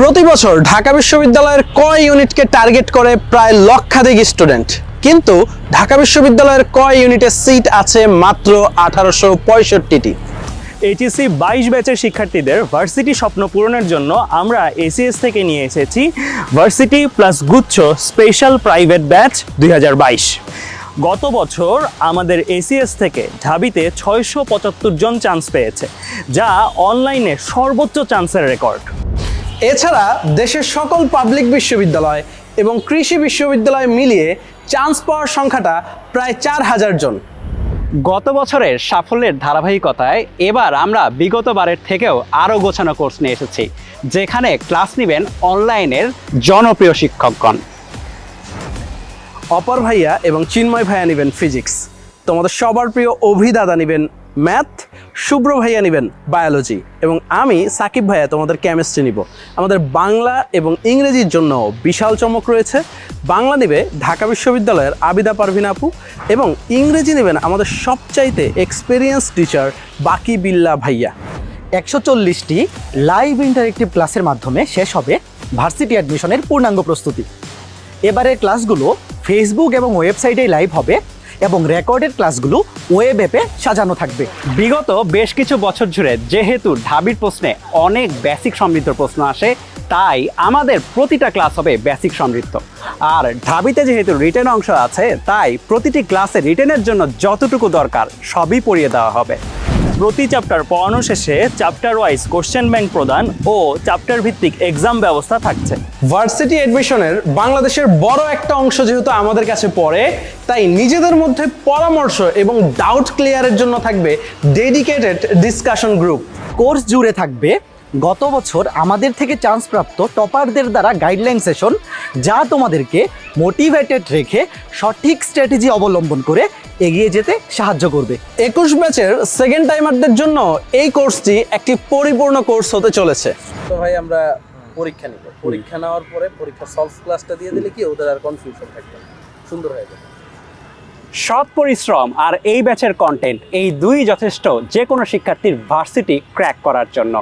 প্রতি বছর ঢাকা বিশ্ববিদ্যালয়ের কয় ইউনিটকে টার্গেট করে প্রায় লক্ষাধিক স্টুডেন্ট। কিন্তু ঢাকা বিশ্ববিদ্যালয়ের কয় ইউনিটের সিট আছে মাত্র আঠারোশো পঁয়ষট্টিটি। এইচএসসি বাইশ ব্যাচের শিক্ষার্থীদের ভার্সিটি স্বপ্ন পূরণের জন্য আমরা এসিএস থেকে নিয়ে এসেছি। ভার্সিটি প্লাস গুচ্ছ স্পেশাল প্রাইভেট ব্যাচ দুই হাজার বাইশ। গত বছর আমাদের এসিএস থেকে ঢাবিতে ছয়শো পঁচাত্তর জন চান্স পেয়েছে, যা অনলাইনে সর্বোচ্চ চান্সের রেকর্ড। এছাড়া দেশের সকল পাবলিক বিশ্ববিদ্যালয় এবং কৃষি বিশ্ববিদ্যালয় মিলিয়ে চান্স পাওয়ার সংখ্যাটা প্রায় চার হাজার জন। গত বছরের সাফল্যের ধারাবাহিকতায় এবার আমরা বিগত বারের থেকেও আরও গোছানো কোর্স নিয়ে এসেছি যেখানে ক্লাস নেবেন অনলাইনের জনপ্রিয় শিক্ষকগণ। অপর ভাইয়া এবং চিন্ময় ভাইয়া নেবেন ফিজিক্স তোমাদের সবার প্রিয় অভিদাদা নেবেন ম্যাথ, শুভ্র ভাইয়া নেবেন বায়োলজি এবং আমি সাকিব ভাইয়া তোমাদের কেমিস্ট্রি নিব। আমাদের বাংলা এবং ইংরেজির জন্য বিশাল চমক রয়েছে। বাংলা নেবে ঢাকা বিশ্ববিদ্যালয়ের আবিদা পারভিন আপু এবং ইংরেজি নেবেন আমাদের সবচাইতে এক্সপিরিয়েন্স টিচার বাকি বিল্লা ভাইয়া। একশো চল্লিশটি লাইভ ইন্টারেক্টিভ ক্লাসের মাধ্যমে শেষ হবে ভার্সিটি অ্যাডমিশনের পূর্ণাঙ্গ প্রস্তুতি। এবারের ক্লাসগুলো ফেসবুক এবং ওয়েবসাইটে লাইভ হবে। এবং রেকর্ডের ক্লাসগুলো ওয়েব অ্যাপে সাজানো থাকবে। বিগত বেশ কিছু বছর জুড়ে যেহেতু ঢাবির প্রশ্নে অনেক বেসিক সমৃদ্ধ প্রশ্ন আসে, তাই আমাদের প্রতিটা ক্লাস হবে বেসিক সমৃদ্ধ। আর ঢাবিতে যেহেতু রিটেন অংশ আছে, তাই প্রতিটি ক্লাসে রিটেনের জন্য যতটুকু দরকার সবই পড়িয়ে দেওয়া হবে। প্রতি চ্যাপ্টার পড়ানো শেষে চ্যাপ্টার ওয়াইজ কোশ্চেন ব্যাংক প্রদান ও চ্যাপ্টার ভিত্তিক এক্সাম ব্যবস্থা থাকছে। ভার্সিটি অ্যাডমিশনের বাংলাদেশের বড় একটা অংশ যেহেতু আমাদের কাছে পড়ে তাই নিজেদের মধ্যে পরামর্শ এবং ডাউট ক্লিয়ারের জন্য থাকবে ডেডিকেটেড ডিসকাশন গ্রুপ কোর্স জুড়ে থাকবে গত বছর আমাদের থেকে চান্স প্রাপ্ত টপারদের দ্বারা গাইডলাইন সেশন যা তোমাদেরকে মোটিভেটেড রেখে সঠিক স্ট্র্যাটেজি অবলম্বন করে এগিয়ে যেতে সাহায্য করবে। একুশ ব্যাচের সেকেন্ড টাইমারদের জন্য এই কোর্সটি একটি পরিপূর্ণ কোর্স হতে চলেছে। তো ভাই আমরা পরীক্ষা নিব। পরীক্ষা নেওয়ার পরে পরীক্ষা সলভ ক্লাসটা দিয়ে দিলে কি ওদের আর কনফিউশন থাকবে সুন্দর হয়ে যাবে। সৎ পরিশ্রম আর এই ব্যাচের কন্টেন্ট এই দুই যথেষ্ট যে কোনো শিক্ষার্থীর ভার্সিটি ক্র্যাক করার জন্য।